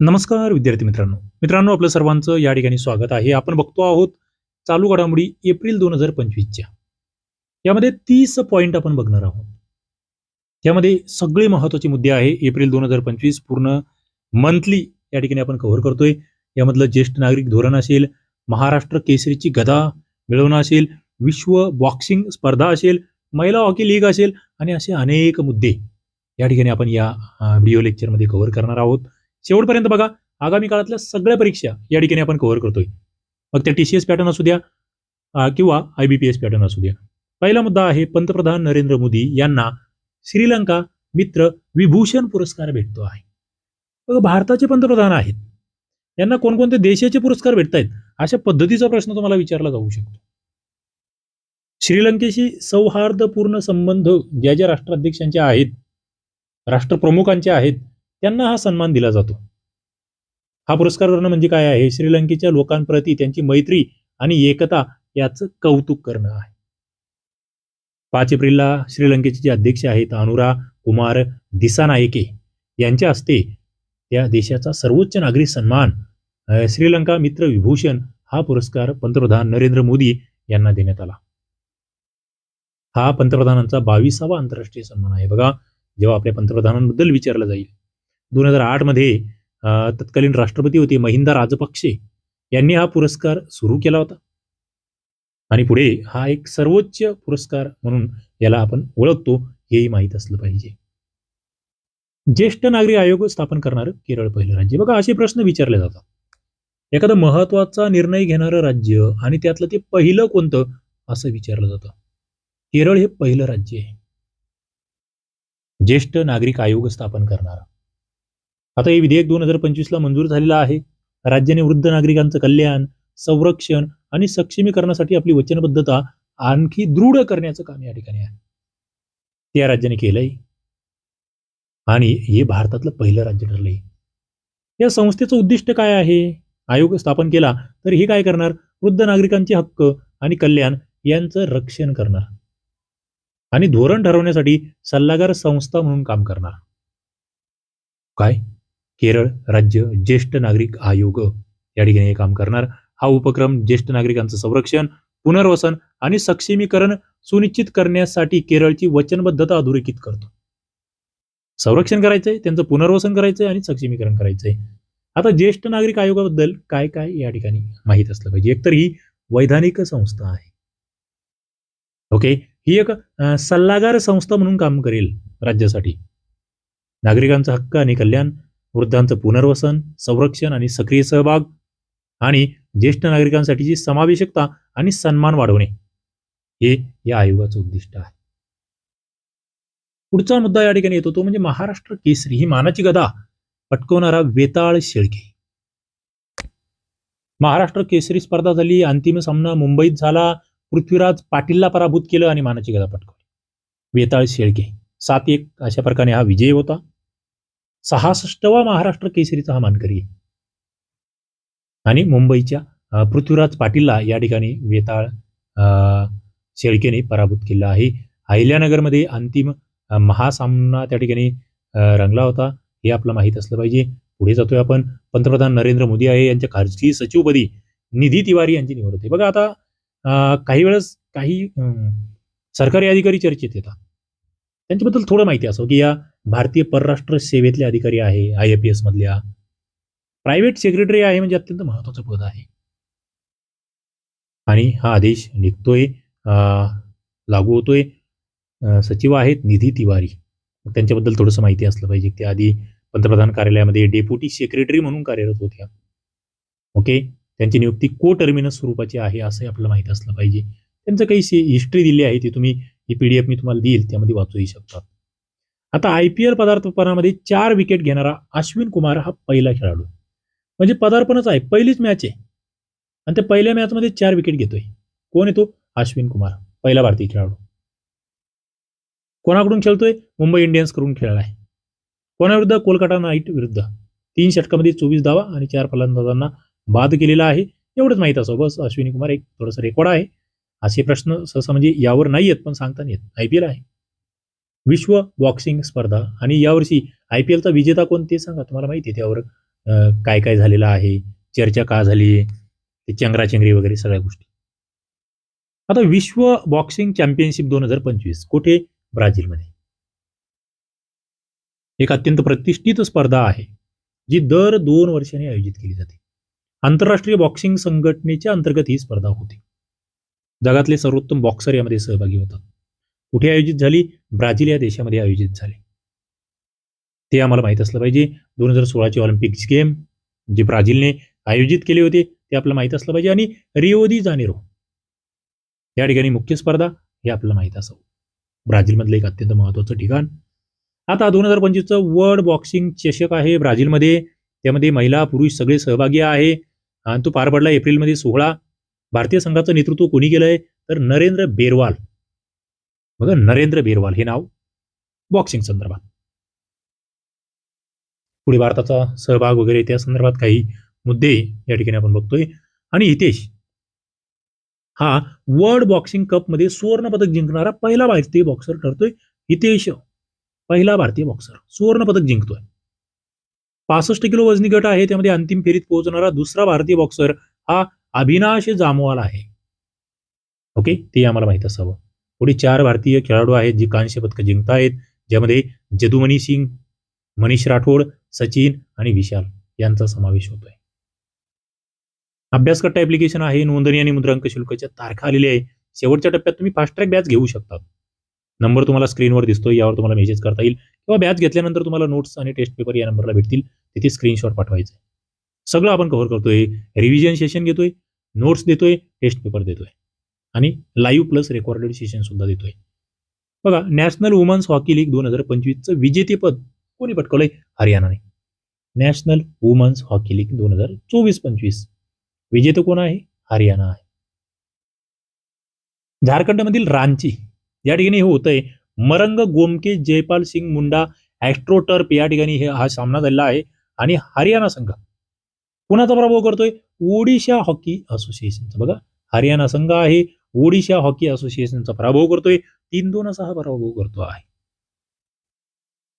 नमस्कार विद्यार्थी मित्रांनो. मित्रांनो आपलं सर्वांचं या ठिकाणी स्वागत आहे. आपण बघतो आहोत चालू घडामोडी एप्रिल दोन हजार पंचवीसच्या. यामध्ये तीस पॉईंट आपण बघणार आहोत. त्यामध्ये सगळे महत्त्वाचे मुद्दे आहे. एप्रिल दोन हजार पंचवीस पूर्ण मंथली या ठिकाणी आपण कव्हर करतोय. यामधलं ज्येष्ठ नागरिक धोरण असेल महाराष्ट्र केसरीची गदा मिळवणं असेल विश्व बॉक्सिंग स्पर्धा असेल महिला हॉकी लीग असेल आणि असे अनेक मुद्दे या ठिकाणी आपण या व्हिडिओ लेक्चरमध्ये कव्हर करणार आहोत. शेवटपर्यंत बघा आगामी काळातल्या सगळ्या परीक्षा या ठिकाणी आपण कव्हर करतोय. मग त्या टी सी एस पॅटर्न असू द्या किंवा I B P S pattern असू द्या. पहिला मुद्दा आहे पंतप्रधान नरेंद्र मोदी यांना श्रीलंका मित्र विभूषण पुरस्कार भेटतो आहे. बघा भारताचे पंतप्रधान आहेत. यांना कोणकोणते देशाचे पुरस्कार भेटत आहेत अशा पद्धतीचा प्रश्न तुम्हाला विचारला जाऊ शकतो. श्रीलंकेशी सौहार्दपूर्ण संबंध ज्या ज्या राष्ट्राध्यक्षांचे आहेत राष्ट्रप्रमुखांचे आहेत त्यांना हा सन्मान दिला जातो. हा पुरस्कार करणं म्हणजे काय आहे? श्रीलंकेच्या लोकांप्रती त्यांची मैत्री आणि एकता याचं कौतुक करणं आहे. पाच एप्रिलला श्रीलंकेचे जे अध्यक्ष आहेत अनुरा कुमार दिसानायके यांच्या हस्ते त्या देशाचा सर्वोच्च नागरी सन्मान श्रीलंका मित्र विभूषण हा पुरस्कार पंतप्रधान नरेंद्र मोदी यांना देण्यात आला. हा पंतप्रधानांचा बावीसावा आंतरराष्ट्रीय सन्मान आहे. बघा जेव्हा आपल्या पंतप्रधानांबद्दल विचारलं जाईल दोन हजार आठमध्ये तत्कालीन राष्ट्रपती होते महिंदा राजपक्षे. यांनी हा पुरस्कार सुरू केला होता. आणि पुढे हा एक सर्वोच्च पुरस्कार म्हणून याला आपण ओळखतो हेही माहीत असलं पाहिजे. ज्येष्ठ नागरिक आयोग स्थापन करणारं केरळ पहिलं राज्य. बघा असे प्रश्न विचारले जातात. एखादा महत्त्वाचा निर्णय घेणारं राज्य आणि त्यातलं ते पहिलं कोणतं असं विचारलं जातं. केरळ हे पहिलं राज्य आहे. ज्येष्ठ नागरिक आयोग स्थापन करणारा. आता हे विधेयक दोन हजार पंचवीसला मंजूर झालेलं आहे. राज्याने वृद्ध नागरिकांचं कल्याण संरक्षण आणि सक्षमीकरणासाठी आपली वचनबद्धता आणखी दृढ करण्याचं काम या ठिकाणी आहे. त्या राज्याने केलंय. आणि हे भारतातलं पहिलं राज्य ठरलंय. या संस्थेचं उद्दिष्ट काय आहे? आयोग स्थापन केला तर हे काय करणार? वृद्ध नागरिकांचे हक्क आणि कल्याण यांचं रक्षण करणार. आणि धोरण ठरवण्यासाठी सल्लागार संस्था म्हणून काम करणार. काय? केरळ राज्य ज्येष्ठ नागरिक आयोग. या ठिकाणी हे काम करणार. हा उपक्रम ज्येष्ठ नागरिकांचं संरक्षण पुनर्वसन आणि सक्षमीकरण सुनिश्चित करण्यासाठी केरळची वचनबद्धता अधोरेखित करतो. संरक्षण करायचंय त्यांचं पुनर्वसन करायचंय आणि सक्षमीकरण करायचंय. आता ज्येष्ठ नागरिक आयोगाबद्दल काय काय या ठिकाणी माहीत असलं पाहिजे? एकतर ही वैधानिक संस्था आहे. ओके? ही एक सल्लागार संस्था म्हणून काम करेल राज्यासाठी. नागरिकांचा हक्क आणि कल्याण वृद्धांचं पुनर्वसन संरक्षण आणि सक्रिय सहभाग आणि ज्येष्ठ नागरिकांसाठीची समावेशकता आणि सन्मान वाढवणे हे या आयोगाचं उद्दिष्ट आहे. पुढचा मुद्दा या ठिकाणी येतो तो म्हणजे महाराष्ट्र केसरी ही मानाची गदा पटकवणारा वेताळ शेळके. महाराष्ट्र केसरी स्पर्धा झाली अंतिम सामना मुंबईत झाला पृथ्वीराज पाटीलला पराभूत केलं आणि मानाची गदा पटकवली. वेताळ शेळके सात एक अशा प्रकारे हा विजय होता. सहासष्टवा महाराष्ट्र केसरीचा हा मानकरी आहे. आणि मुंबईच्या पृथ्वीराज पाटीलला या ठिकाणी वेताळ शेळकेने पराभूत केला आहे. अहिल्यानगरमध्ये अंतिम महासामना त्या ठिकाणी रंगला होता. हे आपलं माहीत असलं पाहिजे. पुढे जातोय आपण. पंतप्रधान नरेंद्र मोदी आहे. यांच्या खाजगी सचिवपदी निधी तिवारी यांची निवड होते. बघा आता काही वेळेस काही अं, सरकारी अधिकारी चर्चेत येतात. त्यांच्याबद्दल थोडं माहिती असो की या भारतीय परराष्ट्र सेवेतले अधिकारी आहे आय ए पी मधल्या. प्रायव्हेट सेक्रेटरी आहे म्हणजे अत्यंत महत्वाचं पद आहे. आणि हा आदेश निघतोय लागू होतोय. सचिव आहेत निधी तिवारी. त्यांच्याबद्दल थोडंसं माहिती असलं पाहिजे. त्या आधी पंतप्रधान कार्यालयामध्ये डेप्युटी सेक्रेटरी म्हणून कार्यरत होत्या. ओके त्यांची नियुक्ती को टर्मिनस स्वरूपाची आहे असंही आपल्याला माहिती असलं पाहिजे. त्यांचं काही हिस्ट्री दिली आहे ती तुम्ही ही पी डी एफ मी तुम्हाला देईल त्यामध्ये वाचूही शकता. आता आय पी एल पदार्पणामध्ये चार विकेट घेणारा अश्विन कुमार हा पहिला खेळाडू. म्हणजे पदार्पणच आहे. पहिलीच मॅच आहे. आणि त्या पहिल्या मॅचमध्ये चार विकेट घेतोय. कोण येतो अश्विन कुमार. पहिला भारतीय खेळाडू. कोणाकडून खेळतोय? मुंबई इंडियन्सकडून आहे. कोणाविरुद्ध? कोलकाता नाईट विरुद्ध. तीन षटकामध्ये चोवीस धावा आणि चार फलंदाजांना बाद केलेला आहे. एवढंच माहीत असो बस. अश्विनी कुमार एक थोडंसं रेकॉर्ड आहे. असे प्रश्न सहसा म्हणजे यावर नाही येत पण सांगता नाही येत. आय पी एल आहे. विश्व बॉक्सिंग स्पर्धा. आणि यावर्षी आय पी एलचा विजेता कोण ते सांगा तुम्हाला माहिती आहे त्यावर काय काय झालेलं आहे चर्चा का झाली ते चंगराचंगरी वगैरे सगळ्या गोष्टी. आता विश्व बॉक्सिंग चॅम्पियनशिप दोन हजार पंचवीस कुठे? ब्राझीलमध्ये. एक अत्यंत प्रतिष्ठित स्पर्धा आहे जी दर दोन वर्षांनी आयोजित केली जाते. आंतरराष्ट्रीय बॉक्सिंग संघटनेच्या अंतर्गत ही स्पर्धा होते. जगातले सर्वोत्तम बॉक्सर यामध्ये सहभागी होतात. कुठे आयोजित झाली? ब्राझील या देशामध्ये आयोजित झाली. ते आम्हाला माहीत असलं पाहिजे. दोन हजार सोळाची ऑलिम्पिक्स गेम जे ब्राझीलने आयोजित केले होते ते आपल्याला माहीत असलं पाहिजे. आणि रिओ दी जानेरो या ठिकाणी मुख्य स्पर्धा हे आपल्याला माहीत असावं. ब्राझीलमधलं एक अत्यंत महत्त्वाचं ठिकाण. आता दोन हजार पंचवीसचं वर्ल्ड बॉक्सिंग चषक आहे ब्राझीलमध्ये. त्यामध्ये महिला पुरुष सगळे सहभागी आहे. आणि तो पार पडला एप्रिलमध्ये सोहळा. भारतीय संघाचं नेतृत्व कोणी केलंय? तर नरेंद्र बेरवाल. बघा नरेंद्र बेरवाल हे नाव बॉक्सिंग संदर्भात. पुढे भारताचा सहभाग वगैरे त्या संदर्भात काही मुद्दे या ठिकाणी आपण बघतोय. आणि हितेश हा वर्ल्ड बॉक्सिंग कपमध्ये सुवर्ण पदक जिंकणारा पहिला भारतीय बॉक्सर ठरतोय. हितेश पहिला भारतीय बॉक्सर सुवर्ण पदक जिंकतोय. पासष्ट किलो वजनी गट आहे त्यामध्ये अंतिम फेरीत पोहोचणारा दुसरा भारतीय बॉक्सर हा अभिनाश जामवाल आहे. ओके ते आम्हाला माहीत असावं. पुढे चार भारतीय खेळाडू आहेत जे कांस्य पदक जिंकतायत ज्यामध्ये जदुमणी सिंग मनीष राठोड सचिन आणि विशाल यांचा समावेश होतोय. अभ्यासकट्टा ऍप्लिकेशन आहे नोंदणी आणि मुद्रांक शुल्काच्या तारखा आलेल्या आहे शेवटच्या टप्प्यात तुम्ही फास्ट ट्रॅक बॅच घेऊ शकता. नंबर तुम्हाला स्क्रीनवर दिसतोय यावर तुम्हाला मेसेज करता येईल. किंवा बॅच घेतल्यानंतर तुम्हाला नोट्स आणि टेस्ट पेपर या नंबरला भेटतील. तिथे स्क्रीनशॉट पाठवायचं सगळं आपण कव्हर करतोय रिव्हिजन सेशन घेतोय नोट्स देतोय टेस्ट पेपर देतोय. आणि लाईव्ह प्लस रेकॉर्डेड सेशन सुद्धा देतोय. बघा नॅशनल वुमन्स हॉकी लीग दोन हजार पंचवीसचं विजेतेपद कोणी पटकवलंय? हरियाणाने. नॅशनल वुमन्स हॉकी लीग दोन हजार चोवीस पंचवीस. विजेते कोण आहे? हरियाणा आहे. झारखंडमधील रांची. या ठिकाणी हे होतंय. मरंग गोमके जयपाल सिंग मुंडा ॲस्ट्रोटर्प या ठिकाणी हे हा सामना झालेला आहे. आणि हरियाणा संघ. कुणाचा पराभव करतोय? ओडिशा हॉकी असोसिएशनचा. बघा हरियाणा संघ आहे. ओडिशा हॉकी असोसिएशनचा पराभव करतोय. तीन दोन असा हा पराभव करतो आहे.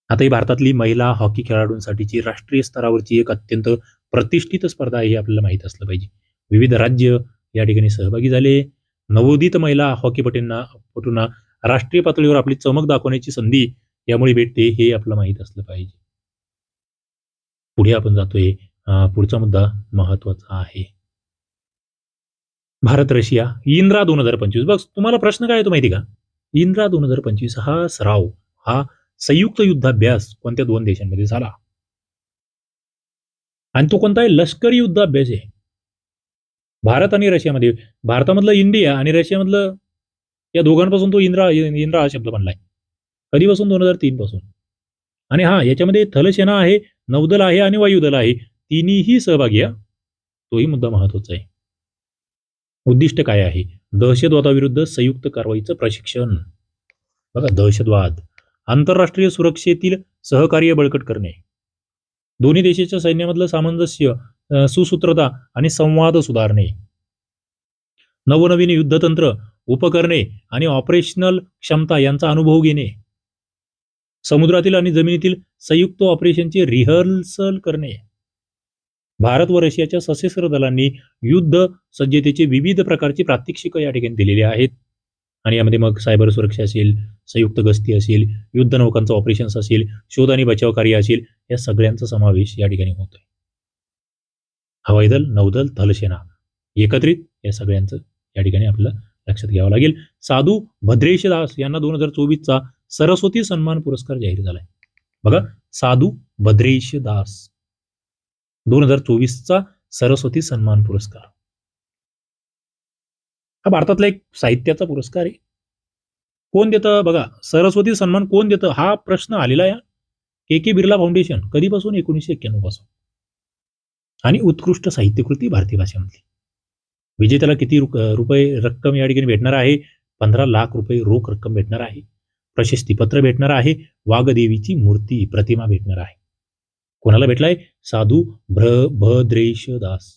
आता ही भारतातली महिला हॉकी खेळाडूंसाठीची राष्ट्रीय स्तरावरची एक अत्यंत प्रतिष्ठित स्पर्धा आहे हे आपल्याला माहीत असलं पाहिजे. विविध राज्य या ठिकाणी सहभागी झाले. नवोदित महिला हॉकीपटूंना पटूंना राष्ट्रीय पातळीवर आपली चमक दाखवण्याची संधी यामुळे भेटते हे आपल्याला माहीत असलं पाहिजे. पुढे आपण जातोय. पुढचा मुद्दा महत्त्वाचा आहे. भारत रशिया इंद्रा दोन हजार पंचवीस. बघ तुम्हाला प्रश्न काय येतो माहिती का? इंद्रा दोन हजार पंचवीस हा सराव हा संयुक्त युद्धाभ्यास कोणत्या दोन देशांमध्ये झाला? आणि तो कोणता आहे? लष्करी युद्धाभ्यास आहे. भारत आणि रशियामध्ये भारतामधलं इंडिया आणि रशियामधलं या दोघांपासून तो इंद्रा इंद्रा हा शब्द बनलाय. कधीपासून? दोन हजार तीन पासून. आणि हा याच्यामध्ये थलसेना आहे नौदल आहे आणि वायुदल आहे. तिन्हीही सहभागी आहे. तोही मुद्दा महत्त्वाचा आहे. उद्दिष्ट काय आहे? दहशतवादाविरुद्ध संयुक्त कारवाईचं प्रशिक्षण. बघा दहशतवाद. आंतरराष्ट्रीय सुरक्षेतील सहकार्य बळकट करणे. दोन्ही देशाच्या सैन्यामधलं सामंजस्य सुसूत्रता आणि संवाद सुधारणे. नवनवीन युद्धतंत्र उपकरणे आणि ऑपरेशनल क्षमता यांचा अनुभव घेणे. समुद्रातील आणि जमिनीतील संयुक्त ऑपरेशनचे रिहर्सल करणे. भारत व रशियाच्या सशस्त्र दलांनी युद्ध सज्जतेचे विविध प्रकारचे प्रात्यक्षिक या ठिकाणी दिलेली आहेत. आणि यामध्ये मग सायबर सुरक्षा असेल संयुक्त गस्ती असेल युद्ध नौकांचं ऑपरेशन्स असेल शोध आणि बचाव कार्य असेल या सगळ्यांचा समावेश या ठिकाणी होतोय. हवाई दल नौदल थलसेना एकत्रित या सगळ्यांचं या ठिकाणी आपल्याला लक्षात घ्यावं लागेल. साधू भद्रेश दास यांना दोन हजार चोवीसचा सरस्वती सन्मान पुरस्कार जाहीर झालाय. बघा साधू भद्रेश दास. दोन हजार चोवीसचा सरस्वती सन्मान पुरस्कार. हा भारतातला एक साहित्याचा पुरस्कार आहे. कोण देतं? बघा सरस्वती सन्मान कोण देतं? हा प्रश्न आलेला आहे. के के बिर्ला फाउंडेशन कधीपासून? एकोणीसशे एक्क्याण्णवपासून. आणि उत्कृष्ट साहित्यकृती भारतीय भाषेमधली. विजेत्याला किती रुपये रक्कम या ठिकाणी भेटणार आहे? पंधरा लाख रुपये रोख रक्कम भेटणार आहे. प्रशस्तीपत्र भेटणार आहे. वाघदेवीची मूर्ती प्रतिमा भेटणार आहे. कोणाला भेटलाय? साधू भ्र भद्रेश दास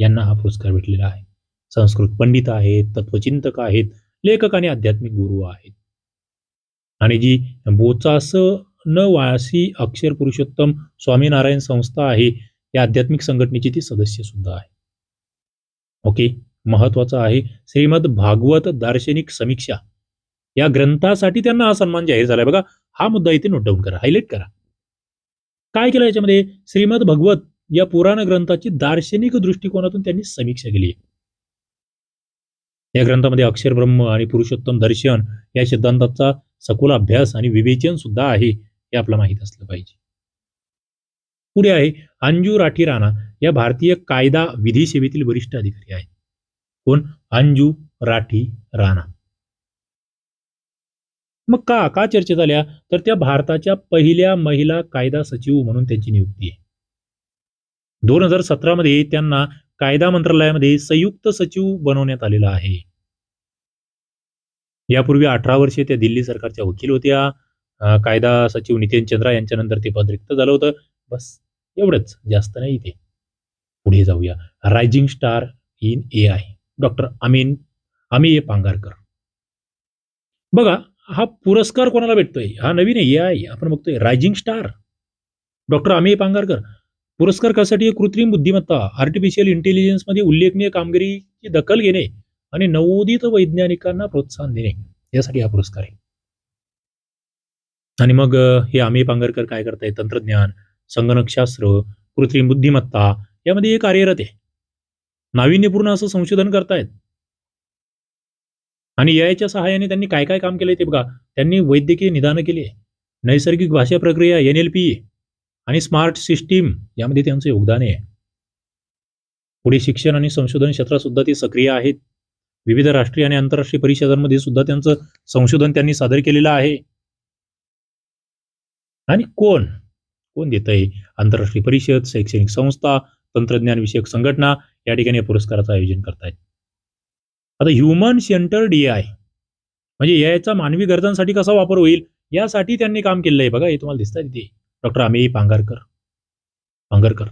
यांना हा पुरस्कार भेटलेला आहे. संस्कृत पंडित आहेत तत्वचिंतक आहेत लेखक आणि आध्यात्मिक गुरु आहेत. आणि जी बोचास न वासी अक्षर पुरुषोत्तम स्वामीनारायण संस्था आहे या आध्यात्मिक संघटनेची ती सदस्य सुद्धा आहे. ओके? महत्वाचं आहे श्रीमद भागवत दार्शनिक समीक्षा. या ग्रंथासाठी त्यांना हा सन्मान जाहीर झालाय. बघा हा मुद्दा इथे नोट डाऊन करा हायलाईट करा. काय केलं याच्यामध्ये? श्रीमद भगवत या पुराण ग्रंथाची दार्शनिक दृष्टिकोनातून त्यांनी समीक्षा केली. आहे या ग्रंथामध्ये अक्षर ब्रह्म आणि पुरुषोत्तम दर्शन या सिद्धांताचा सखोल अभ्यास आणि विवेचन सुद्धा आहे हे आपल्याला माहीत असलं पाहिजे. पुढे आहे अंजू राठी राणा या भारतीय कायदा विधी सेवेतील वरिष्ठ अधिकारी आहेत. कोण? अंजू राठी राणा. मग का का चर्चेत आल्या? तर त्या भारताच्या पहिल्या महिला कायदा सचिव म्हणून त्यांची नियुक्ती आहे. दोन हजार सतरा मध्ये त्यांना कायदा मंत्रालयामध्ये संयुक्त सचिव बनवण्यात आलेला आहे. यापूर्वी अठरा वर्षे त्या दिल्ली सरकारच्या वकील होत्या. कायदा सचिव नितीन चंद्रा यांच्यानंतर ते पद रिक्त झालं होतं. बस एवढंच. जास्त नाही इथे पुढे जाऊया. Rising star in A I doctor Amin अमी ए पांगारकर. बघा हा पुरस्कार कोणाला भेटतोय? हा नवीन ए आय आपण बघतोय rising star doctor Amey Pangarkar पुरस्कार कशासाठी? कृत्रिम बुद्धिमत्ता आर्टिफिशियल इंटेलिजन्समध्ये उल्लेखनीय कामगिरीची दखल घेणे आणि नवोदित वैज्ञानिकांना प्रोत्साहन देणे. यासाठी हा पुरस्कार आहे. आणि मग हे अमेय पांगरकर काय करताय तंत्रज्ञान संगणकशास्त्र कृत्रिम बुद्धिमत्ता यामध्ये हे कार्यरत आहे. नाविन्यपूर्ण असं संशोधन करतायत. आणि याच्या सहाय्याने त्यांनी काय काय काम केलंय ते बघा. त्यांनी वैद्यकीय निदानं केली आहे. नैसर्गिक भाषा प्रक्रिया एन एल पी आणि स्मार्ट सिस्टीम यामध्ये त्यांचं योगदान आहे. पुढे शिक्षण आणि संशोधन क्षेत्रात सुद्धा ते सक्रिय आहेत. विविध राष्ट्रीय आणि आंतरराष्ट्रीय परिषदांमध्ये सुद्धा त्यांचं संशोधन त्यांनी सादर केलेलं आहे. आणि कोण? कोण देत आहे? आंतरराष्ट्रीय परिषद शैक्षणिक संस्था तंत्रज्ञान विषयक संघटना या ठिकाणी पुरस्काराचं आयोजन करतायत. आता ह्युमन सेंटर डी आय म्हणजे याचा मानवी गरजांसाठी कसा वापर होईल यासाठी त्यांनी काम केलेलं आहे. बघा हे तुम्हाला दिसतंय तिथे. डॉक्टर अमेय पांगारकर पांगरकर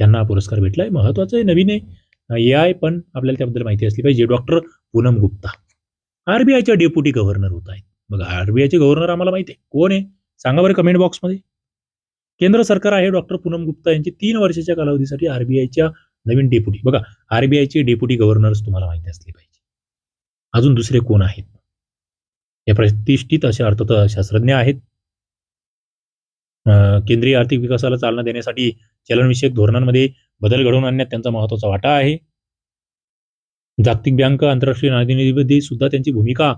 त्यांना पुरस्कार भेटलाय. महत्वाचं आहे नवीन आहे. ए आय पण आपल्याला त्याबद्दल माहिती असली पाहिजे. डॉक्टर पूनम गुप्ता. आरबीआयच्या डेप्युटी गव्हर्नर होत आहेत. बघा आरबीआयचे गव्हर्नर आम्हाला माहिती आहे. कोण आहे? सांगा बरं कमेंट बॉक्समध्ये केंद्र सरकार आहे डॉक्टर पूनम गुप्ता यांची तीन वर्षाच्या कालावधीसाठी आरबीआयच्या नवीन डेप्युटी. बघा आरबीआयचे डेप्युटी गव्हर्नर्स तुम्हाला माहिती असले पाहिजे. अजून दुसरे कोण आहेत? या प्रतिष्ठित असे अर्थशास्त्रज्ञ आहेत. केंद्रीय आर्थिक विकासाला चालना देण्यासाठी चलनविषयक धोरणांमध्ये बदल घडवून आणण्यात त्यांचा महत्त्वाचा वाटा आहे. जागतिक बँक आंतरराष्ट्रीय नाणेनिधीमध्ये सुद्धा त्यांची भूमिका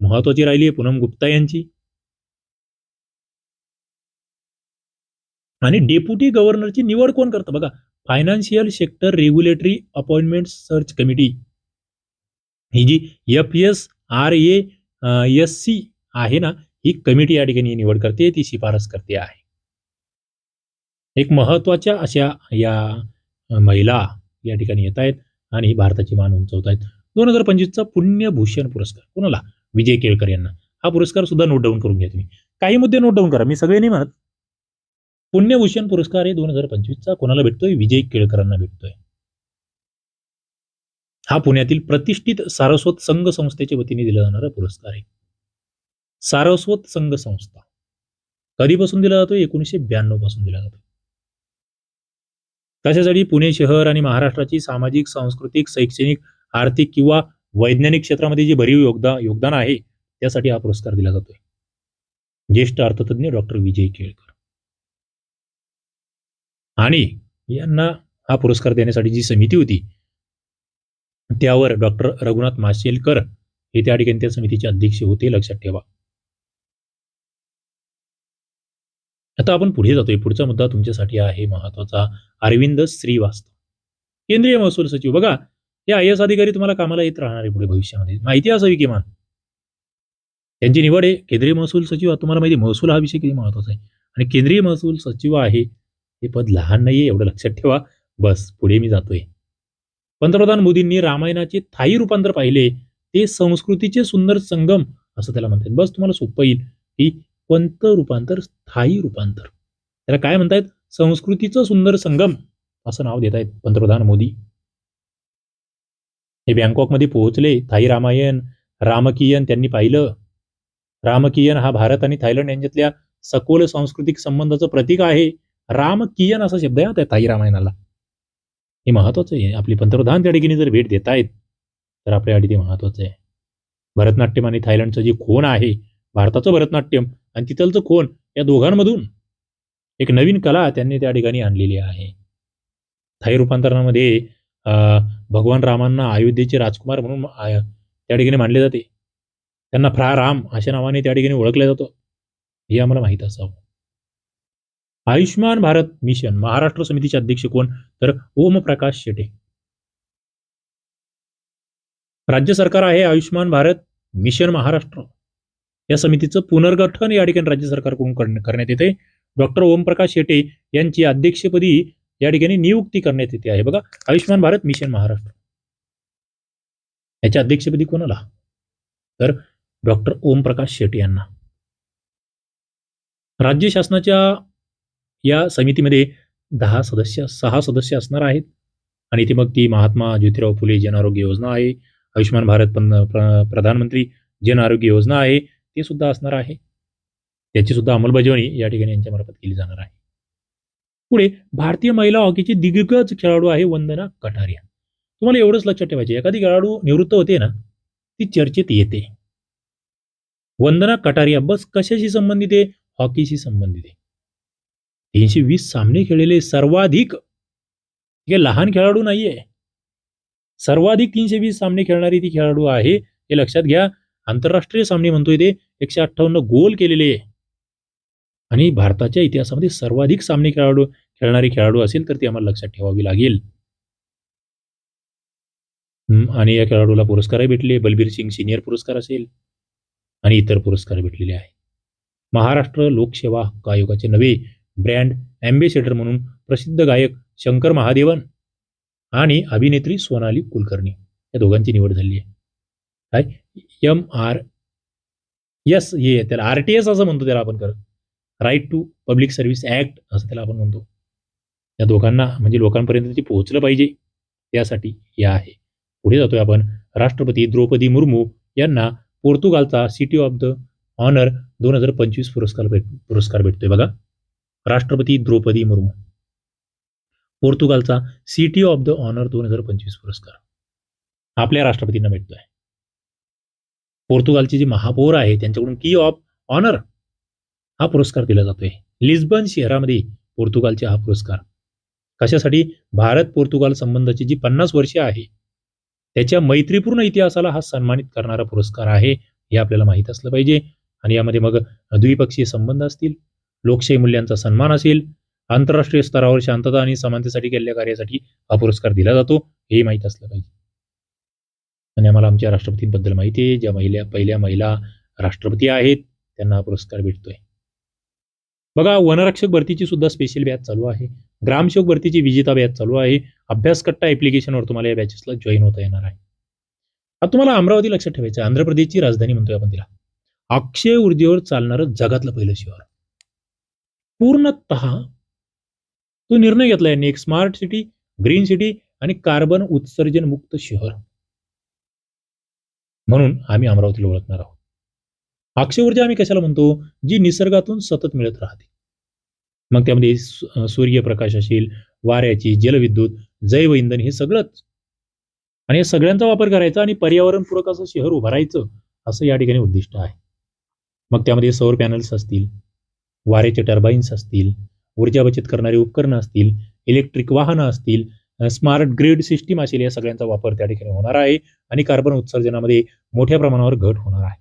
महत्वाची राहिली आहे. पूनम गुप्ता यांची. आणि डेप्युटी गव्हर्नरची निवड कोण करतं? बघा financial sector regulatory appointment search committee he G F S R A S C आहे ना ही कमिटी या ठिकाणी निवड करते ती शिफारस करते आहे. एक महत्त्वाच्या अशा या महिला या ठिकाणी येत आहेत आणि भारताची मान उंचवत आहेत. दोन हजार पंचवीसचा पुण्यभूषण पुरस्कार कोणाला? विजय केळकर यांना. हा पुरस्कार सुद्धा नोट डाऊन करून घ्या तुम्ही. काही मुद्दे नोट डाऊन करा. मी सगळे नाही म्हणत पुण्यभूषण पुरस्कार हे दोन हजार पंचवीसचा कोणाला भेटतोय? विजय केळकरांना भेटतोय. हा पुण्यातील प्रतिष्ठित सारस्वत संघ संस्थेच्या वतीने दिला जाणारा पुरस्कार आहे. सारस्वत संघ संस्था. कधीपासून दिला जातो एकोणीसशे ब्याण्णवपासून दिला जातो त्याच्यासाठी पुणे शहर आणि महाराष्ट्राची सामाजिक सांस्कृतिक शैक्षणिक आर्थिक किंवा वैज्ञानिक क्षेत्रामध्ये जे भरीव योगदा योगदान आहे त्यासाठी हा पुरस्कार दिला जातोय. ज्येष्ठ अर्थतज्ञ डॉक्टर विजय केळकर. आणि यांना हा पुरस्कार देण्यासाठी जी समिती होती त्यावर डॉक्टर रघुनाथ माशेलकर हे त्या ठिकाणी त्या समितीचे अध्यक्ष होते लक्षात ठेवा. आता आपण पुढे जातोय. पुढचा मुद्दा तुमच्यासाठी आहे महत्त्वाचा अरविंद श्रीवास्तव. केंद्रीय महसूल सचिव. बघा हे आय एस अधिकारी तुम्हाला कामाला येत राहणार आहे पुढे भविष्यामध्ये. माहिती असावी किमान त्यांची निवड आहे. केंद्रीय महसूल सचिव तुम्हाला माहिती महसूल हा विषय किती महत्त्वाचा आहे. आणि केंद्रीय महसूल सचिव आहे हे पद लहान नाहीये एवढं लक्षात ठेवा. बस पुढे मी जातोय. पंतप्रधान मोदींनी रामायणाचे थाई रूपांतर पाहिले. ते संस्कृतीचे सुंदर संगम असं त्याला म्हणतात. बस तुम्हाला सोपं येईल. की पंत रूपांतर स्थायी रूपांतर. त्याला काय म्हणतायत? संस्कृतीचं सुंदर संगम असं नाव देत आहेत पंतप्रधान मोदी. हे बँकॉकमध्ये पोहोचले. थाई रामायण रामकियन त्यांनी पाहिलं. रामकियन हा भारत आणि थायलंड यांच्यातल्या सखोल सांस्कृतिक संबंधाचं प्रतीक आहे. राम कियन असा शब्द आहे हो त्या ताई रामायणाला. हे महत्वाचं आहे. आपली पंतप्रधान त्या ठिकाणी जर भेट देत आहेत तर आपल्यासाठी ते महत्वाचं आहे. भरतनाट्यम आणि थायलंडचं जे खोन आहे भारताचं भरतनाट्यम आणि तिथलचं खोन या दोघांमधून एक नवीन कला त्यांनी त्या ठिकाणी आणलेली आहे. थाई रूपांतरणामध्ये भगवान रामांना अयोध्येचे राजकुमार म्हणून त्या ठिकाणी मानले जाते. त्यांना फ्रा राम अशा नावाने त्या ठिकाणी ओळखलं जातं. हे आम्हाला माहीत असावं. आयुष्यमान भारत मिशन. महाराष्ट्र समितीचे अध्यक्ष कोण? तर ओमप्रकाश शेटे. राज्य सरकार आहे आयुष्यमान भारत मिशन महाराष्ट्र. या समितीचं पुनर्गठन या ठिकाणी राज्य सरकारकडून करण्यात येते? डॉक्टर ओमप्रकाश शेटे यांची अध्यक्षपदी या ठिकाणी नियुक्ती करण्यात येते आहे. बघा आयुष्यमान भारत मिशन महाराष्ट्र. याच्या अध्यक्षपदी कोणाला? तर डॉक्टर ओमप्रकाश शेटे यांना. राज्य शासनाच्या या समितीमध्ये दहा सदस्य सहा सदस्य असणार आहेत. आणि ती मग ती महात्मा ज्योतिराव फुले जन आरोग्य योजना आहे. आयुष्यमान भारत प्रधानमंत्री जन आरोग्य योजना आहे. ते सुद्धा असणार आहे. त्याची सुद्धा अंमलबजावणी या ठिकाणी यांच्यामार्फत केली जाणार आहे. पुढे भारतीय महिला हॉकीची दिग्गज खेळाडू आहे वंदना कटारिया. तुम्हाला एवढंच लक्षात ठेवायचे एखादी खेळाडू निवृत्त होते ना ती चर्चेत येते. वंदना कटारिया बस कशाशी संबंधित आहे? हॉकीशी संबंधित आहे. तीनशे वीस सामने खेळलेले सर्वाधिक हे लहान खेळाडू नाहीये. सर्वाधिक तीनशे वीस सामने खेळणारी ती खेळाडू आहे. हे लक्षात घ्या आंतरराष्ट्रीय सामने म्हणतोय ते एकशे अठ्ठावन्न गोल केलेले. आहे आणि भारताच्या इतिहासामध्ये सर्वाधिक सामने खेळाडू खेळणारी खेळाडू असेल तर ती आम्हाला लक्षात ठेवावी लागेल. हम्म, आणि या खेळाडूला पुरस्कारही भेटले. बलबीर सिंग सिनियर पुरस्कार असेल. आणि इतर पुरस्कार भेटलेले आहे महाराष्ट्र लोकसेवा हक्क आयोगाचे नवे ब्रँड ॲम्बेसेडर म्हणून प्रसिद्ध गायक शंकर महादेवन आणि अभिनेत्री सोनाली कुलकर्णी. या दोघांची निवड झाली आहे. काय? एम आर यस ये त्याला आर टी एस असं म्हणतो त्याला आपण कर right to public service act असं त्याला आपण म्हणतो. या दोघांना म्हणजे लोकांपर्यंत ते पोहोचलं पाहिजे. त्यासाठी हे आहे. पुढे जातोय आपण. राष्ट्रपती द्रौपदी मुर्मू यांना पोर्तुगालचा सिटी ऑफ द ऑनर दोन हजार पंचवीस पुरस्कार भेट पुरस्कार भेटतोय. बघा. राष्ट्रपती द्रौपदी मुर्मू. पोर्तुगालचा सिटी ऑफ द ऑनर दोन हजार पंचवीस पुरस्कार. आपल्या राष्ट्रपतींना भेटतोय. पोर्तुगालचे जे महापौर आहे त्यांच्याकडून की ऑफ ऑनर हा पुरस्कार दिला जातोय. लिस्बन शहरामध्ये पोर्तुगालचे हा पुरस्कार. कशासाठी? भारत पोर्तुगाल संबंधाची जी पन्नास वर्षे आहे त्याच्या मैत्रीपूर्ण इतिहासाला हा सन्मानित करणारा पुरस्कार आहे हे आपल्याला माहीत असलं पाहिजे. आणि यामध्ये मग द्विपक्षीय संबंध असतील लोकशाही मूल्यांचा सन्मान असेल. आंतरराष्ट्रीय स्तरावर शांतता आणि समानतेसाठी केलेल्या कार्यासाठी हा पुरस्कार दिला जातो. हे माहीत असलं पाहिजे. आणि आम्हाला आमच्या राष्ट्रपतींबद्दल माहिती आहे. ज्या महिला पहिल्या महिला राष्ट्रपती आहेत त्यांना हा पुरस्कार भेटतोय. बघा वनरक्षक भरतीची सुद्धा स्पेशल बॅच चालू आहे. ग्रामसेवक भरतीची विजेता बॅच चालू आहे. अभ्यासकट्टा ॲप्लिकेशनवर तुम्हाला या बॅचेसला जॉईन होता येणार आहे. आता तुम्हाला अमरावती लक्षात ठेवायचं आहे. आंध्र प्रदेशची राजधानी म्हणतोय आपण तिला. अक्षय ऊर्जेवर चालणारं जगातलं पहिलं शहर. पूर्णतः तो निर्णय घेतला यांनी. एक स्मार्ट सिटी ग्रीन सिटी आणि कार्बन उत्सर्जन मुक्त शहर. म्हणून आम्ही अमरावतीला ओळखणार आहोत. अक्षय ऊर्जा आम्ही कशाला म्हणतो? जी निसर्गातून सतत मिळत राहते. मग त्यामध्ये सूर्यप्रकाश असेल वाऱ्याची जलविद्युत जैव इंधन हे सगळंच. आणि या सगळ्यांचा वापर करायचा आणि पर्यावरणपूरक असं शहर उभारायचं असं या ठिकाणी उद्दिष्ट आहे. मग त्यामध्ये सौर पॅनल्स असतील वाऱ्याचे टर्बाईन्स असतील ऊर्जा बचत करणारी उपकरणं असतील इलेक्ट्रिक वाहनं असतील स्मार्ट ग्रिड सिस्टीम असेल या सगळ्यांचा वापर त्या ठिकाणी होणार आहे आणि कार्बन उत्सर्जनामध्ये मोठ्या प्रमाणावर घट होणार आहे.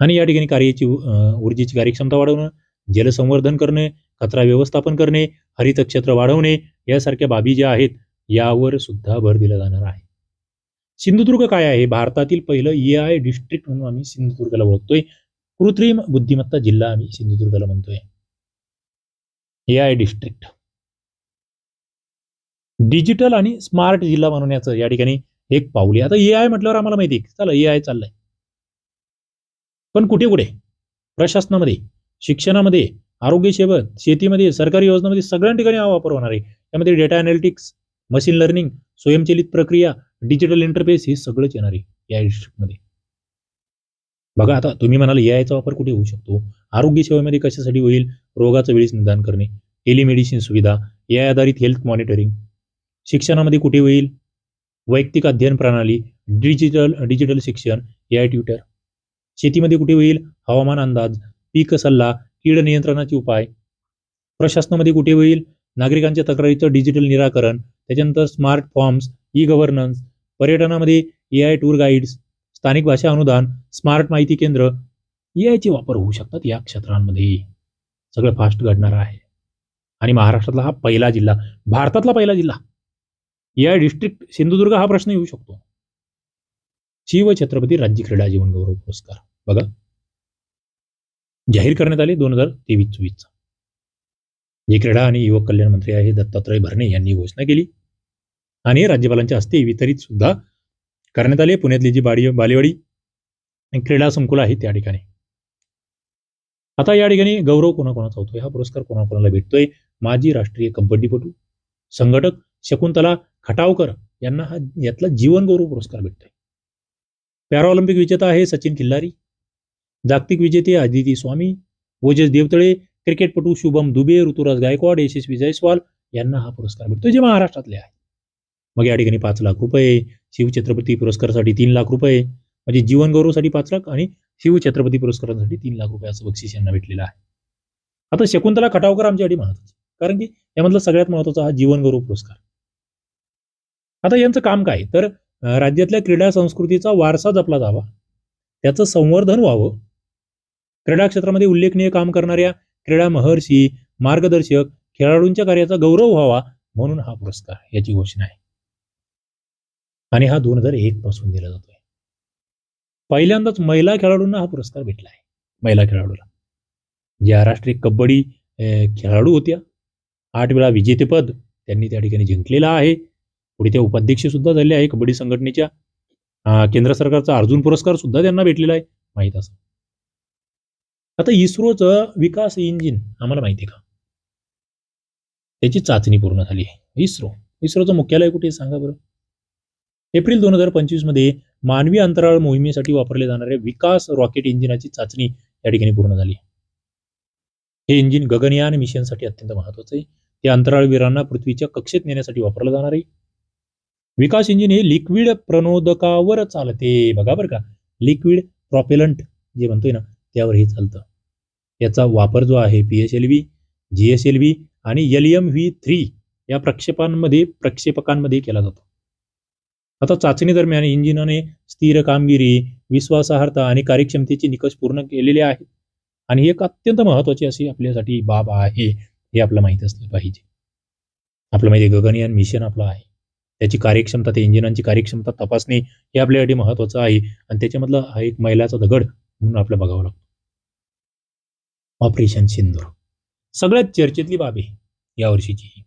आणि या ठिकाणी कार्याची ऊर्जेची कार्यक्षमता वाढवणं जलसंवर्धन करणे कचरा व्यवस्थापन करणे हरित क्षेत्र वाढवणे यासारख्या बाबी ज्या आहेत यावर सुद्धा भर दिला जाणार आहे. सिंधुदुर्ग काय आहे? भारतातील पहिलं ए आय डिस्ट्रिक्ट म्हणून आम्ही सिंधुदुर्गला ओळखतोय. कृत्रिम बुद्धिमत्ता जिल्हा आम्ही सिंधुदुर्गला म्हणतोय. ए आय डिस्ट्रिक्ट डिजिटल आणि स्मार्ट जिल्हा बनवण्याचं या ठिकाणी एक पाऊल आहे. आता ए आय म्हटल्यावर आम्हाला माहिती आहे. चला ए आय चाललंय. पण कुठे कुठे? प्रशासनामध्ये शिक्षणामध्ये आरोग्यसेवक शेतीमध्ये सरकारी योजनामध्ये सगळ्या ठिकाणी हा वापर होणार आहे. त्यामध्ये डेटा अनालिटिक्स मशीन लर्निंग स्वयंचलित प्रक्रिया डिजिटल इंटरफेस हे सगळंच येणार आहे. या डिस्ट्रिक्टमध्ये बघा आता तुम्ही म्हणाल याचा वापर कुठे होऊ शकतो? आरोग्य सेवेमध्ये कशासाठी होईल? रोगाचं वेळीच निदान करणे टेलिमेडिसिन सुविधा या आधारित हेल्थ मॉनिटरिंग शिक्षणामध्ये कुठे होईल? वैयक्तिक अध्ययन प्रणाली डिजिटल डिजिटल शिक्षण ए आय ट्विटर शेतीमध्ये कुठे होईल? हवामान अंदाज पीक सल्ला कीड नियंत्रणाचे उपाय. प्रशासनामध्ये कुठे होईल? नागरिकांच्या तक्रारीचं डिजिटल निराकरण त्याच्यानंतर स्मार्ट फॉर्म्स ई गव्हर्नन्स पर्यटनामध्ये ए आय टूर गाईड्स स्थानिक भाषा अनुदान स्मार्ट माहिती केंद्र याचे वापर होऊ शकतात या क्षेत्रांमध्ये. सगळं फास्ट घडणार आहे. आणि महाराष्ट्रातला हा पहिला जिल्हा भारतातला पहिला जिल्हा. या डिस्ट्रिक्ट सिंधुदुर्ग हा प्रश्न येऊ शकतो. शिव छत्रपती राज्य क्रीडा जीवन गौरव पुरस्कार. बघा. जाहीर करण्यात आले दोन हजार तेवीस चोवीसचा जे क्रीडा आणि युवक कल्याण मंत्री आहे दत्तात्रय भरणे यांनी घोषणा केली. आणि राज्यपालांच्या हस्ते वितरित सुद्धा करण्यात आले पुण्यातली जी बाडी बालेवाडी क्रीडा संकुल आहे त्या ठिकाणी. आता या ठिकाणी गौरव कोणाकोणाचा होतोय? हा पुरस्कार कोणाकोणाला भेटतोय? माजी राष्ट्रीय कबड्डीपटू संघटक शकुंतला खटावकर यांना हा यातला जीवनगौरव पुरस्कार भेटतोय. पॅराऑलिम्पिक विजेता आहे सचिन खिल्लारी. जागतिक विजेते आदिती स्वामी. ओजस देवतळे क्रिकेटपटू शुभम दुबे ऋतुराज गायकवाड यशस्वी जयस्वाल यांना हा पुरस्कार भेटतो जे महाराष्ट्रातले आहे. मग या ठिकाणी पाच लाख रुपये शिवछत्रपती पुरस्कारासाठी तीन लाख रुपये म्हणजे जीवनगौरवसाठी पाच लाख आणि शिवछत्रपती पुरस्कारासाठी तीन लाख रुपयाचं बक्षीस यांना भेटलेलं आहे. आता शकुंतला खटावकर आमच्यासाठी महत्त्वाचे कारण की यामधला सगळ्यात महत्त्वाचा हा जीवनगौरव पुरस्कार. आता यांचं काम काय? तर राज्यातल्या क्रीडा संस्कृतीचा वारसा जपला जावा. त्याचं संवर्धन व्हावं. क्रीडा क्षेत्रामध्ये उल्लेखनीय काम करणाऱ्या क्रीडा महर्षी मार्गदर्शक खेळाडूंच्या कार्याचा गौरव व्हावा म्हणून हा पुरस्कार याची घोषणा आहे. आणि हा दोन हजार एक पासून दिला जातोय. पहिल्यांदाच महिला खेळाडूंना हा पुरस्कार भेटला आहे. महिला खेळाडूला. ज्या राष्ट्रीय कबड्डी खेळाडू होत्या आठ वेळा विजेतेपद त्यांनी त्या ठिकाणी जिंकलेलं आहे. पुढे त्या उपाध्यक्ष सुद्धा झाले आहे कबड्डी संघटनेच्या. केंद्र सरकारचा अर्जुन पुरस्कार सुद्धा त्यांना भेटलेला आहे. माहीत असं आता इस्रोचं विकास इंजिन आम्हाला माहिती आहे का? त्याची चाचणी पूर्ण झाली आहे. इस्रो. इस्रोचं मुख्यालय कुठे सांगा बरं. एप्रिल दोन हजार पंचवीसमध्ये मानवी अंतराळ मोहिमेसाठी वापरले जाणाऱ्या विकास रॉकेट इंजिनाची चाचणी या ठिकाणी पूर्ण झाली. हे इंजिन गगनयान मिशनसाठी अत्यंत महत्वाचं आहे. ते अंतराळवीरांना पृथ्वीच्या कक्षेत नेण्यासाठी वापरलं जाणार आहे. विकास इंजिन हे लिक्विड प्रणोदकावर चालते. बघा बरं का. लिक्विड प्रॉपेलंट जे म्हणतोय ना त्यावर हे चालतं. याचा वापर जो आहे P S L V G S L V आणि एल एम व्ही थ्री या प्रक्षेपांमध्ये प्रक्षेपकांमध्ये केला जातो. आता चाचणी दरम्यान इंजिनाने स्थिर कामगिरी विश्वासार्हता आणि कार्यक्षमतेचे निकष पूर्ण केलेले आहेत आणि ही एक अत्यंत महत्वाची अशी आपल्यासाठी बाब आहे हे आपलं माहीत असलं पाहिजे. आपलं माहिती गगनयान मिशन आपलं आहे. त्याची कार्यक्षमता त्या इंजिनांची कार्यक्षमता तपासणे हे आपल्यासाठी महत्वाचं आहे. आणि त्याच्यामधला हा एक मैलाचा दगड म्हणून आपलं बघावं लागतो. ऑपरेशन सिंदूर. सगळ्यात चर्चेतली बाब आहे या वर्षीची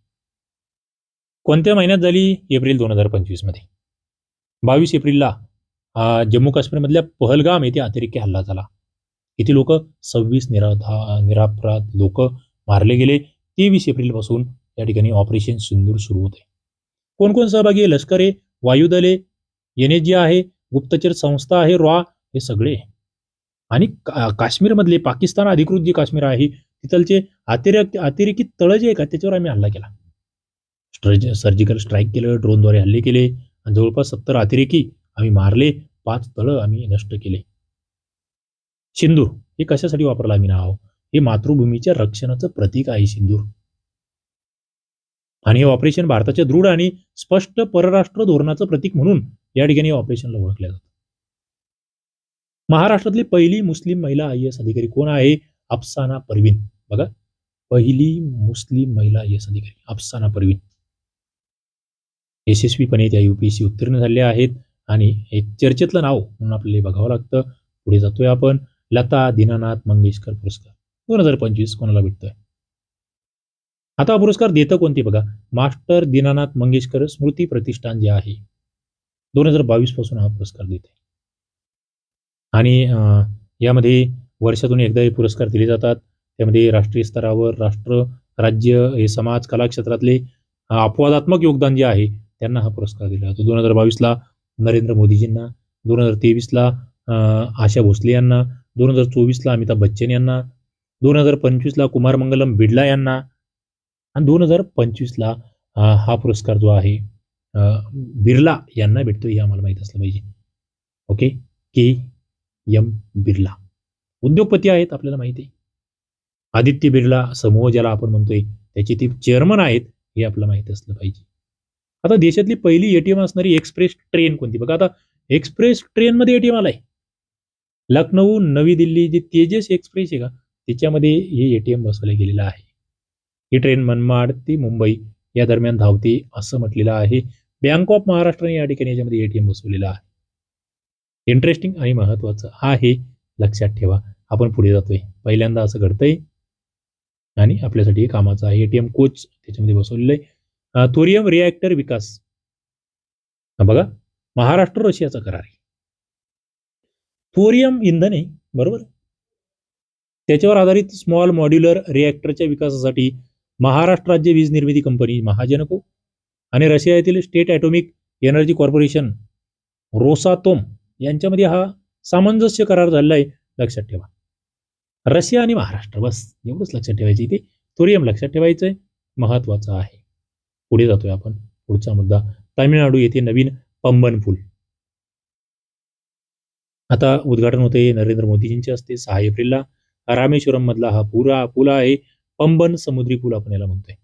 कोणत्या महिन्यात झाली? एप्रिल दोन हजार पंचवीसमध्ये बावीस एप्रिलला जम्मू काश्मीरमधल्या पहलगाम येथे अतिरेकी हल्ला झाला. किती लोक सव्वीस निराधा निरापराध लोक मारले गेले. तेवीस एप्रिलपासून या ठिकाणी ऑपरेशन सिंदूर सुरू होते. कोण कोण सहभागी आहे? लष्कर आहे वायुदल आहे एन एस जी आहे गुप्तचर संस्था आहे रॉ हे सगळे आणि का- काश्मीरमधले पाकिस्तान अधिकृत जे काश्मीर आहे तिथलचे अतिरेक अतिरेकी तळ जे आहे का त्याच्यावर आम्ही हल्ला केला. सर्जिकल स्ट्राईक केलं ड्रोनद्वारे हल्ले केले. जवळपास सत्तर अतिरेकी आम्ही मारले पाच तळं आम्ही नष्ट केले. सिंदूर हे कशासाठी वापरलं आम्ही नाव? हे मातृभूमीच्या रक्षणाचं प्रतीक आहे सिंदूर. आणि हे ऑपरेशन भारताच्या दृढ आणि स्पष्ट परराष्ट्र धोरणाचं प्रतीक म्हणून या ठिकाणी ऑपरेशनला ओळखलं जातं महाराष्ट्रातली पहिली मुस्लिम महिला आय एस अधिकारी कोण आहे? अफसाना परवीन. बघा. पहिली मुस्लिम महिला आय एस अधिकारी अफसाना परवीन. यशस्वीपणे त्या युपीएससी उत्तीर्ण झालेल्या आहेत. आणि एक चर्चेतलं नाव म्हणून आपल्याला बघावं लागतं. पुढे जातोय आपण. लता दीनानाथ मंगेशकर पुरस्कार. दोन हजार पंचवीस कोणाला भेटतोय? आता हा पुरस्कार देतं कोणते बघा. मास्टर दीनानाथ मंगेशकर स्मृती प्रतिष्ठान जे आहे. दोन हजार बावीसपासून हा पुरस्कार देते आणि अं, यामध्ये वर्षातून एकदा हे पुरस्कार दिले जातात. त्यामध्ये राष्ट्रीय स्तरावर राष्ट्र राज्य हे समाज कला क्षेत्रातले अपवादात्मक योगदान जे आहे त्यांना हा पुरस्कार दिला जातो दोन हजार बावीसला नरेंद्र मोदीजींना दोन हजार तेवीसला आशा भोसले यांना दोन हजार चोवीसला अमिताभ बच्चन यांना दोन हजार पंचवीसला कुमार मंगलम बिडला यांना आणि दोन हजार पंचवीसला हा पुरस्कार जो आहे बिर्ला यांना भेटतो हे आम्हाला माहीत असलं पाहिजे. ओके? K M Birla. उद्योगपती आहेत आपल्याला माहिती आहे. आदित्य बिर्ला समूह ज्याला आपण म्हणतोय त्याचे ते चेअरमन आहेत हे आपल्याला माहीत असलं पाहिजे. आता देशातली पहिली एटीएम असणारी एक्सप्रेस ट्रेन कोणती? बघा आता एक्सप्रेस ट्रेनमध्ये एटीएम आलाय. लखनौ नवी दिल्ली जी तेजस एक्सप्रेस आहे का त्याच्यामध्ये हे एटीएम बसवलं गेलेलं आहे. ही ट्रेन मनमाड ते मुंबई या दरम्यान धावते असं म्हटलेलं आहे. बँक ऑफ महाराष्ट्राने या ठिकाणी याच्यामध्ये एटीएम बसवलेलं आहे. इंटरेस्टिंग आणि महत्वाचं आहे. लक्षात ठेवा आपण पुढे जातोय. पहिल्यांदा असं घडतंय आणि आपल्यासाठी हे कामाचं आहे. एटीएम कोच त्याच्यामध्ये बसवलेलं आहे. थोरियम रिॲक्टर विकास. बघा महाराष्ट्र रशियाचा करार आहे. थोरियम इंधन आहे बरोबर? त्याच्यावर आधारित स्मॉल मॉड्युलर रिॲक्टरच्या विकासासाठी महाराष्ट्र राज्य वीज निर्मिती कंपनी महाजनको आणि रशिया येथील state atomic energy corporation Rosatom यांच्यामध्ये हा सामंजस्य करार झालेला आहे. लक्षात ठेवा. रशिया आणि महाराष्ट्र बस. एवढंच लक्षात ठेवायचं इथे. थोरियम लक्षात ठेवायचं आहे महत्त्वाचं आहे. पुढे जातोय आपण. पुढचा मुद्दा तामिळनाडू येथे नवीन पंबन पूल. आता उद्घाटन होते नरेंद्र मोदीजींचे असते सहा एप्रिलला. रामेश्वरम मधला हा पुरा पूल आहे. पंबन समुद्री पूल आपण याला म्हणतोय.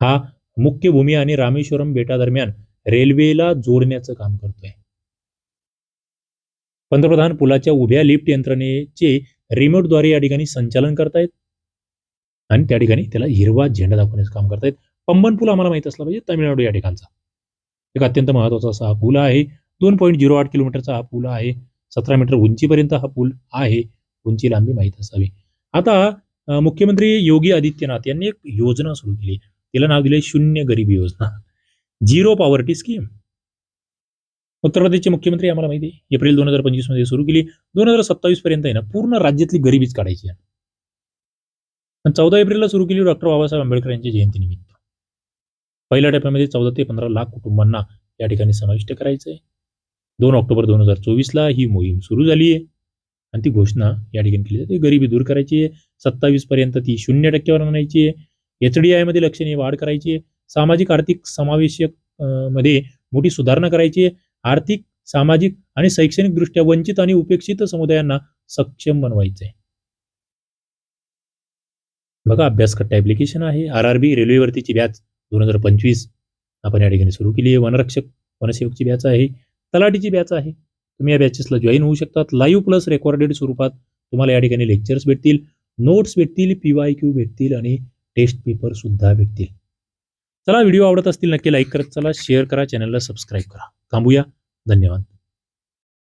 हा मुख्य भूमी आणि रामेश्वरम बेटादरम्यान रेल्वेला जोडण्याचं काम करतोय. पंतप्रधान पुलाच्या उभ्या लिफ्ट यंत्रणेचे रिमोटद्वारे या ठिकाणी संचालन करतायत. आणि त्या ठिकाणी त्याला हिरवा झेंडा दाखवण्याचं काम करतायत. पंबन पूल आम्हाला माहीत असला पाहिजे तमिळनाडू या ठिकाणचा. एक अत्यंत महत्त्वाचा असा हा पूल आहे. दोन पॉईंट झिरो आठ किलोमीटरचा हा पूल आहे. सतरा मीटर उंचीपर्यंत हा पूल आहे. उंची लांबी माहीत असावी. आता मुख्यमंत्री योगी आदित्यनाथ यांनी एक योजना सुरू केली. तिला नाव दिले शून्य गरिबी योजना. झिरो पॉवर्टी स्कीम उत्तर प्रदेशचे मुख्यमंत्री आम्हाला माहिती आहे. एप्रिल दोन हजार पंचवीसमध्ये सुरू केली. दोन हजार सत्तावीस पर्यंत आहे ना पूर्ण राज्यातली गरिबीच काढायची आहे. चौदा एप्रिलला सुरू केली डॉक्टर बाबासाहेब आंबेडकर यांच्या जयंतीनिमित्त. पहिल्या टप्प्यामध्ये चौदा ते पंधरा लाख कुटुंबांना या ठिकाणी समाविष्ट करायचं आहे दोन ऑक्टोबर दोन हजार चोवीसला ही मोहीम सुरू झाली आहे आणि ती घोषणा या ठिकाणी केली जाते. गरिबी दूर करायची आहे सत्तावीस पर्यंत ती शून्य टक्क्यावर आणायची आहे एच डी आयमध्ये लक्षणीय वाढ करायची आहे सामाजिक आर्थिक समावेशकमध्ये मोठी सुधारणा करायची आहे आर्थिक सामाजिक आणि शैक्षणिक दृष्ट्या वंचित आणि उपेक्षित समुदायांना सक्षम बनवायचे बघा अभ्यासकट्टा ॲप्लिकेशन आहे. आर आर बी रेल्वेवरतीची व्याज दोन हजार पंचवीस आपण या ठिकाणी सुरू केली आहे. वनरक्षक वनसेवकची बॅच आहे. तलाठीची बॅच आहे. तुम्ही या बॅचेसला जॉईन होऊ शकतात. लाईव्ह प्लस रेकॉर्डेड स्वरूपात तुम्हाला या ठिकाणी लेक्चर्स भेटतील नोट्स भेटतील पी वाय क्यू भेटतील आणि टेस्ट पेपर सुद्धा भेटतील. चला व्हिडिओ आवडत असतील नक्की लाईक करत चला शेअर करा चॅनलला सबस्क्राईब करा. थांबूया. धन्यवाद.